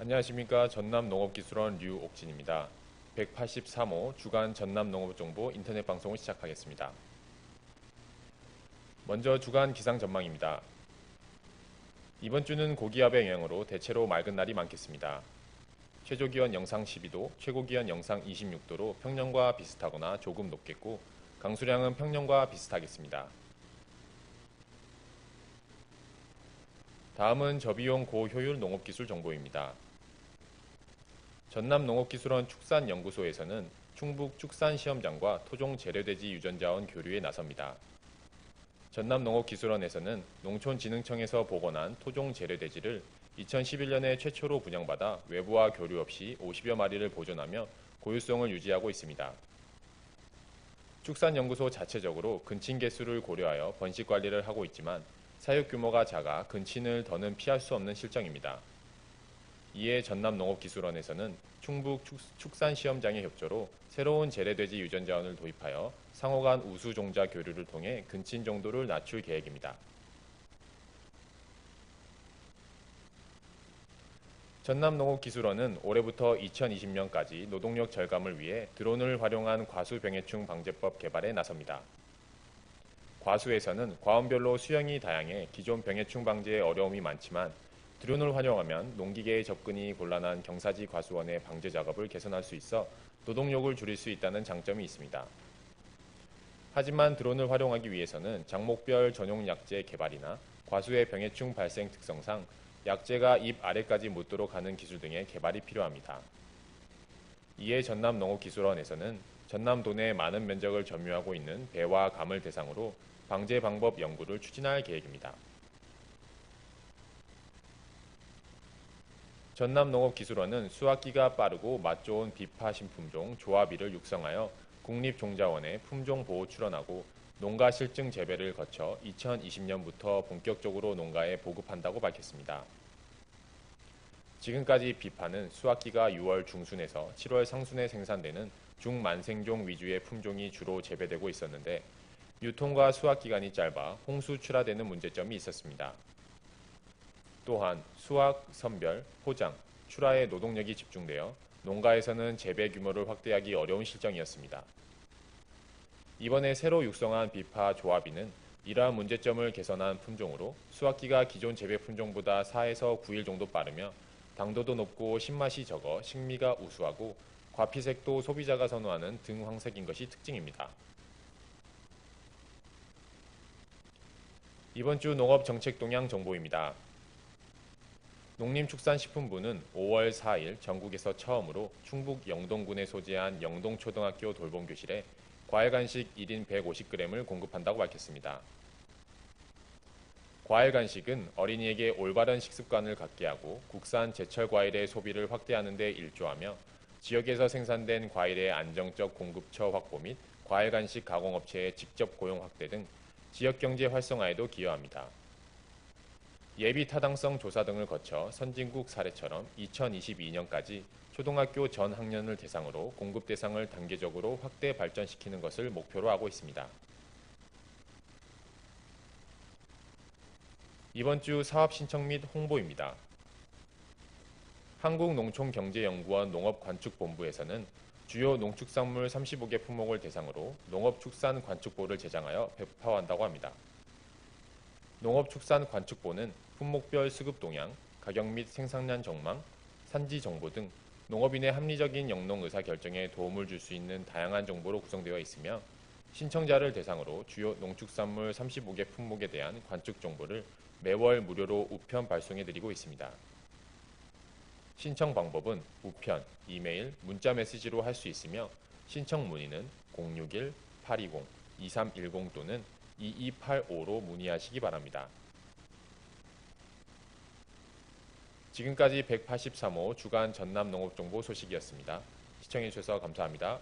안녕하십니까 전남농업기술원 류옥진입니다. 183호 주간 전남농업정보 인터넷 방송을 시작하겠습니다. 먼저 주간 기상 전망입니다. 이번 주는 고기압의 영향으로 대체로 맑은 날이 많겠습니다. 최저기온 영상 12도, 최고기온 영상 26도로 평년과 비슷하거나 조금 높겠고 강수량은 평년과 비슷하겠습니다. 다음은 저비용 고효율 농업기술 정보입니다. 전남농업기술원 축산연구소에서는 충북 축산시험장과 토종 재래돼지 유전자원 교류에 나섭니다. 전남농업기술원에서는 농촌진흥청에서 복원한 토종 재래돼지를 2011년에 최초로 분양받아 외부와 교류 없이 50여 마리를 보존하며 고유성을 유지하고 있습니다. 축산연구소 자체적으로 근친 개수를 고려하여 번식 관리를 하고 있지만 사육 규모가 작아 근친을 더는 피할 수 없는 실정입니다. 이에 전남농업기술원에서는 충북 축산시험장의 협조로 새로운 재래돼지 유전자원을 도입하여 상호 간 우수 종자 교류를 통해 근친 정도를 낮출 계획입니다. 전남농업기술원은 올해부터 2020년까지 노동력 절감을 위해 드론을 활용한 과수병해충 방제법 개발에 나섭니다. 과수에서는 과원별로 수형이 다양해 기존 병해충 방제에 어려움이 많지만 드론을 활용하면 농기계의 접근이 곤란한 경사지 과수원의 방제 작업을 개선할 수 있어 노동력을 줄일 수 있다는 장점이 있습니다. 하지만 드론을 활용하기 위해서는 장목별 전용 약제 개발이나 과수의 병해충 발생 특성상 약제가 입 아래까지 묻도록 하는 기술 등의 개발이 필요합니다. 이에 전남농업기술원에서는 전남 도 내 많은 면적을 점유하고 있는 배와 감을 대상으로 방제 방법 연구를 추진할 계획입니다. 전남농업기술원은 수확기가 빠르고 맛 좋은 비파 신품종 조합이를 육성하여 국립종자원에 품종 보호 출원하고 농가 실증 재배를 거쳐 2020년부터 본격적으로 농가에 보급한다고 밝혔습니다. 지금까지 비파는 수확기가 6월 중순에서 7월 상순에 생산되는 중만생종 위주의 품종이 주로 재배되고 있었는데 유통과 수확 기간이 짧아 홍수 출하되는 문제점이 있었습니다. 또한 수확, 선별, 포장, 출하에 노동력이 집중되어 농가에서는 재배 규모를 확대하기 어려운 실정이었습니다. 이번에 새로 육성한 비파 조합이는 이러한 문제점을 개선한 품종으로 수확기가 기존 재배 품종보다 4에서 9일 정도 빠르며 당도도 높고 신맛이 적어 식미가 우수하고 과피색도 소비자가 선호하는 등황색인 것이 특징입니다. 이번 주 농업 정책 동향 정보입니다. 농림축산식품부는 5월 4일 전국에서 처음으로 충북 영동군에 소재한 영동초등학교 돌봄교실에 과일 간식 1인 150g을 공급한다고 밝혔습니다. 과일 간식은 어린이에게 올바른 식습관을 갖게 하고 국산 제철 과일의 소비를 확대하는 데 일조하며 지역에서 생산된 과일의 안정적 공급처 확보 및 과일 간식 가공업체의 직접 고용 확대 등 지역 경제 활성화에도 기여합니다. 예비 타당성 조사 등을 거쳐 선진국 사례처럼 2022년까지 초등학교 전 학년을 대상으로 공급 대상을 단계적으로 확대 발전시키는 것을 목표로 하고 있습니다. 이번 주 사업 신청 및 홍보입니다. 한국농촌경제연구원 농업관축본부에서는 주요 농축산물 35개 품목을 대상으로 농업축산관축보를 제정하여 배포한다고 합니다. 농업축산관축보는 품목별 수급 동향, 가격 및 생산량 전망, 산지 정보 등 농업인의 합리적인 영농 의사 결정에 도움을 줄 수 있는 다양한 정보로 구성되어 있으며 신청자를 대상으로 주요 농축산물 35개 품목에 대한 관축 정보를 매월 무료로 우편 발송해 드리고 있습니다. 신청 방법은 우편, 이메일, 문자 메시지로 할 수 있으며 신청 문의는 061-820-2310 또는 2285로 문의하시기 바랍니다. 지금까지 183호 주간 전남 농업정보 소식이었습니다. 시청해주셔서 감사합니다.